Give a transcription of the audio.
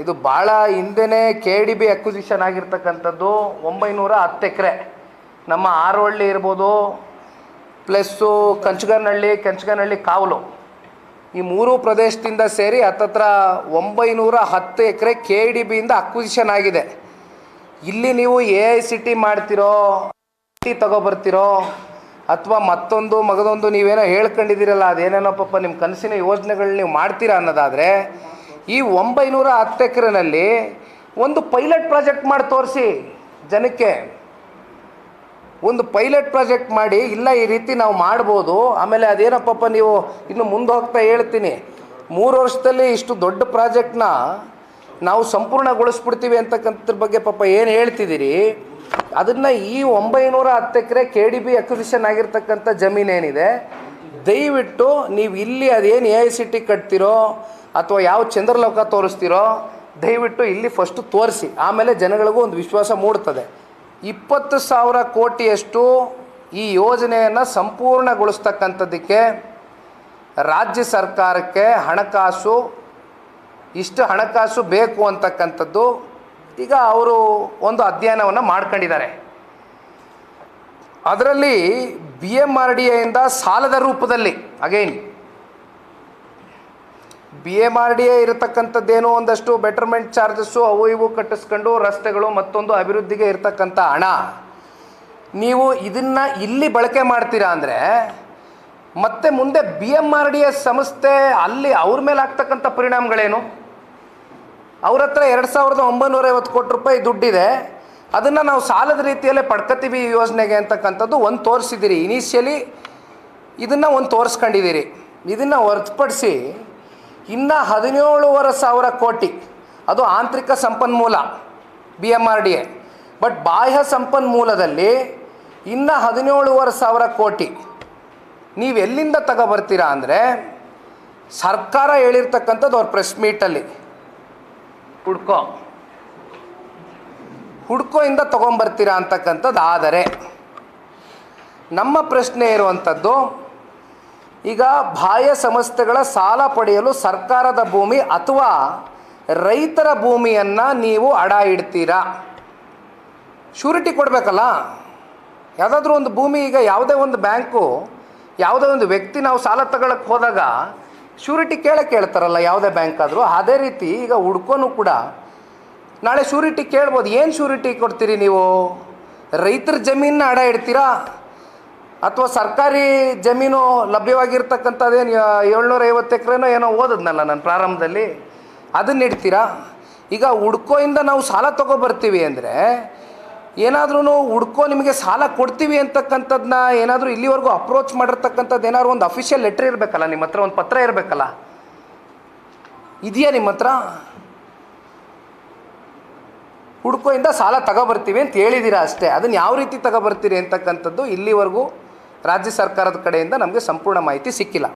ಇದು ಭಾಳ ಹಿಂದೆನೇ ಕೆ ಡಿ ಬಿ ಅಕ್ವಿಸಿಷನ್ ಆಗಿರ್ತಕ್ಕಂಥದ್ದು ಒಂಬೈನೂರ ಹತ್ತು ಎಕರೆ. ನಮ್ಮ ಆರೋಳ್ಳಿ ಇರ್ಬೋದು ಪ್ಲಸ್ಸು ಕಂಚಗನಹಳ್ಳಿ ಕಂಚಗನಹಳ್ಳಿ ಕಾವಲು. ಈ ಮೂರು ಪ್ರದೇಶದಿಂದ ಸೇರಿ ಹತ್ತತ್ರ ಒಂಬೈನೂರ ಹತ್ತು ಎಕರೆ ಕೆ ಡಿ ಬಿಯಿಂದ ಅಕ್ವಿಸಿಷನ್ ಆಗಿದೆ. ಇಲ್ಲಿ ನೀವು ಎ ಐ ಸಿ ಟಿ ಮಾಡ್ತಿರೋ ಟಿ ತಗೊಬರ್ತಿರೋ, ಅಥವಾ ಮತ್ತೊಂದು ಮಗದೊಂದು ನೀವೇನೋ ಹೇಳ್ಕೊಂಡಿದ್ದೀರಲ್ಲ, ಅದೇನೇನೋ ಪಾಪ ನಿಮ್ಮ ಕನಸಿನ ಯೋಜನೆಗಳು ನೀವು ಮಾಡ್ತೀರಾ ಅನ್ನೋದಾದರೆ ಈ ಒಂಬೈನೂರ ಹತ್ತು ಎಕರೆನಲ್ಲಿ ಒಂದು ಪೈಲಟ್ ಪ್ರಾಜೆಕ್ಟ್ ಮಾಡಿ ತೋರಿಸಿ ಜನಕ್ಕೆ. ಒಂದು ಪೈಲಟ್ ಪ್ರಾಜೆಕ್ಟ್ ಮಾಡಿ, ಇಲ್ಲ ಈ ರೀತಿ ನಾವು ಮಾಡ್ಬೋದು, ಆಮೇಲೆ ಅದೇನಪ್ಪಪ್ಪ ನೀವು ಇನ್ನು ಮುಂದೆ ಹೋಗ್ತಾ ಹೇಳ್ತೀನಿ. ಮೂರು ವರ್ಷದಲ್ಲಿ ಇಷ್ಟು ದೊಡ್ಡ ಪ್ರಾಜೆಕ್ಟ್ನ ನಾವು ಸಂಪೂರ್ಣಗೊಳಿಸ್ಬಿಡ್ತೀವಿ ಅಂತಕ್ಕಂಥದ್ರ ಬಗ್ಗೆ ಪಾಪ ಏನು ಹೇಳ್ತಿದ್ದೀರಿ? ಅದನ್ನು ಈ ಒಂಬೈನೂರ ಹತ್ತು ಎಕರೆ ಕೆ ಡಿ ಬಿ ಅಕ್ವಿಸಿಷನ್ ಆಗಿರ್ತಕ್ಕಂಥ ಜಮೀನೇನಿದೆ ದಯವಿಟ್ಟು ನೀವು ಇಲ್ಲಿ ಅದೇನು ಎ ಐ ಸಿ ಟಿ ಕಟ್ತಿರೋ ಅಥವಾ ಯಾವ ಚಂದ್ರಲೋಕ ತೋರಿಸ್ತಿರೋ, ದಯವಿಟ್ಟು ಇಲ್ಲಿ ಫಸ್ಟು ತೋರಿಸಿ. ಆಮೇಲೆ ಜನಗಳಿಗೂ ಒಂದು ವಿಶ್ವಾಸ ಮೂಡ್ತದೆ ಇಪ್ಪತ್ತು ಸಾವಿರ ಕೋಟಿಯಷ್ಟು ಈ ಯೋಜನೆಯನ್ನು ಸಂಪೂರ್ಣಗೊಳಿಸ್ತಕ್ಕಂಥದ್ದಕ್ಕೆ ರಾಜ್ಯ ಸರ್ಕಾರಕ್ಕೆ ಹಣಕಾಸು, ಇಷ್ಟು ಹಣಕಾಸು ಬೇಕು ಅಂತಕ್ಕಂಥದ್ದು ಈಗ ಅವರು ಒಂದು ಅಧ್ಯಯನವನ್ನು ಮಾಡ್ಕೊಂಡಿದ್ದಾರೆ. ಅದರಲ್ಲಿ ಬಿ ಎಂ ಆರ್ ಡಿ ಎಯಿಂದ ಸಾಲದ ರೂಪದಲ್ಲಿ again B M R D A ಇರತಕ್ಕಂಥದ್ದೇನೋ, ಒಂದಷ್ಟು ಬೆಟರ್ಮೆಂಟ್ ಚಾರ್ಜಸ್ಸು ಅವು ಇವು ಕಟ್ಟಿಸ್ಕೊಂಡು ರಸ್ತೆಗಳು ಮತ್ತೊಂದು ಅಭಿವೃದ್ಧಿಗೆ ಇರತಕ್ಕಂಥ ಹಣ. ನೀವು ಇದನ್ನು ಇಲ್ಲಿ ಬಳಕೆ ಮಾಡ್ತೀರಾ ಅಂದರೆ, ಮತ್ತೆ ಮುಂದೆ B M R D A ಸಂಸ್ಥೆ ಅಲ್ಲಿ ಅವ್ರ ಮೇಲೆ ಆಗ್ತಕ್ಕಂಥ ಪರಿಣಾಮಗಳೇನು? ಅವ್ರ ಹತ್ರ ಎರಡು ಸಾವಿರದ ಒಂಬೈನೂರ ಐವತ್ತು ಕೋಟಿ ರೂಪಾಯಿ ದುಡ್ಡಿದೆ. ಅದನ್ನು ನಾವು ಸಾಲದ ರೀತಿಯಲ್ಲೇ ಪಡ್ಕತೀವಿ ಈ ಯೋಜನೆಗೆ ಅಂತಕ್ಕಂಥದ್ದು ಒಂದು ತೋರಿಸಿದ್ದೀರಿ. ಇನಿಷಿಯಲಿ ಇದನ್ನು ಒಂದು ತೋರಿಸ್ಕೊಂಡಿದ್ದೀರಿ. ಇದನ್ನು ಹೊರತುಪಡಿಸಿ ಇನ್ನು ಹದಿನೇಳುವರೆ ಸಾವಿರ ಕೋಟಿ, ಅದು ಆಂತರಿಕ ಸಂಪನ್ಮೂಲ B M R D A. But ಬಾಹ್ಯ ಸಂಪನ್ಮೂಲದಲ್ಲಿ ಇನ್ನು ಹದಿನೇಳುವರೆ ಸಾವಿರ ಕೋಟಿ. ನೀವು ಎಲ್ಲಿಂದ ತಗೊಬರ್ತೀರಾ ಅಂದರೆ ಸರ್ಕಾರ ಹೇಳಿರ್ತಕ್ಕಂಥದ್ದು ಅವ್ರ ಪ್ರೆಸ್ ಮೀಟಲ್ಲಿ ಹುಡ್ಕೋ ಹುಡ್ಕೋ ಇಂದ ತೊಗೊಂಬರ್ತೀರಾ ಅಂತಕ್ಕಂಥದ್ದು ಆದರೆ ನಮ್ಮ ಪ್ರಶ್ನೆ ಇರುವಂಥದ್ದು, ಈಗ ಬಾಹ್ಯ ಸಂಸ್ಥೆಗಳ ಸಾಲ ಪಡೆಯಲು ಸರ್ಕಾರದ ಭೂಮಿ ಅಥವಾ ರೈತರ ಭೂಮಿಯನ್ನು ನೀವು ಅಡ ಇಡ್ತೀರಾ? ಶ್ಯೂರಿಟಿ ಕೊಡಬೇಕಲ್ಲ? ಯಾವುದಾದ್ರೂ ಒಂದು ಭೂಮಿ, ಈಗ ಯಾವುದೇ ಒಂದು ಬ್ಯಾಂಕು, ಯಾವುದೇ ಒಂದು ವ್ಯಕ್ತಿ ನಾವು ಸಾಲ ತಗೊಳಕ್ಕೆ ಹೋದಾಗ ಶ್ಯೂರಿಟಿ ಕೇಳಕ್ಕೆ ಕೇಳ್ತಾರಲ್ಲ ಯಾವುದೇ ಬ್ಯಾಂಕ್ ಆದರೂ ಅದೇ ರೀತಿ ಈಗ ಹುಡ್ಕೋನು ಕೂಡ ನಾಳೆ ಶೂರಿಟಿ ಕೇಳ್ಬೋದು. ಏನು ಶೂರಿಟಿ ಕೊಡ್ತೀರಿ ನೀವು? ರೈತರ ಜಮೀನನ್ನ ಅಡ ಇಡ್ತೀರಾ? ಅಥವಾ ಸರ್ಕಾರಿ ಜಮೀನು ಲಭ್ಯವಾಗಿರ್ತಕ್ಕಂಥದ್ದೇನು ಏಳ್ನೂರ ಐವತ್ತು ಎಕರೆನೋ ಏನೋ ಓದದ್ನಲ್ಲ ನಾನು ಪ್ರಾರಂಭದಲ್ಲಿ? ಅದನ್ನ ಇಡ್ತೀರಾ? ಈಗ ಹುಡ್ಕೋಯಿಂದ ನಾವು ಸಾಲ ತೊಗೊಬರ್ತೀವಿ ಅಂದರೆ ಏನಾದ್ರೂ ಹುಡ್ಕೋ ನಿಮಗೆ ಸಾಲ ಕೊಡ್ತೀವಿ ಅಂತಕ್ಕಂಥದ್ದನ್ನ ಏನಾದರೂ ಇಲ್ಲಿವರೆಗೂ ಅಪ್ರೋಚ್ ಮಾಡಿರ್ತಕ್ಕಂಥದ್ದು ಏನಾದ್ರು ಒಂದು ಅಫಿಷಿಯಲ್ ಲೆಟ್ರ್ ಇರಬೇಕಲ್ಲ, ನಿಮ್ಮ ಹತ್ರ ಒಂದು ಪತ್ರ ಇರಬೇಕಲ್ಲ? ಇದೆಯಾ ನಿಮ್ಮ ಹತ್ರ? ಹುಡ್ಕೋಯಿಂದ ಸಾಲ ತಗೊಬರ್ತೀವಿ ಅಂತ ಹೇಳಿದ್ದೀರಾ ಅಷ್ಟೇ. ಅದನ್ನು ಯಾವ ರೀತಿ ತಗೊಬರ್ತೀರಿ ಅಂತಕ್ಕಂಥದ್ದು ಇಲ್ಲಿವರೆಗೂ ರಾಜ್ಯ ಸರ್ಕಾರದ ಕಡೆಯಿಂದ ನಮಗೆ ಸಂಪೂರ್ಣ ಮಾಹಿತಿ ಸಿಕ್ಕಿಲ್ಲ.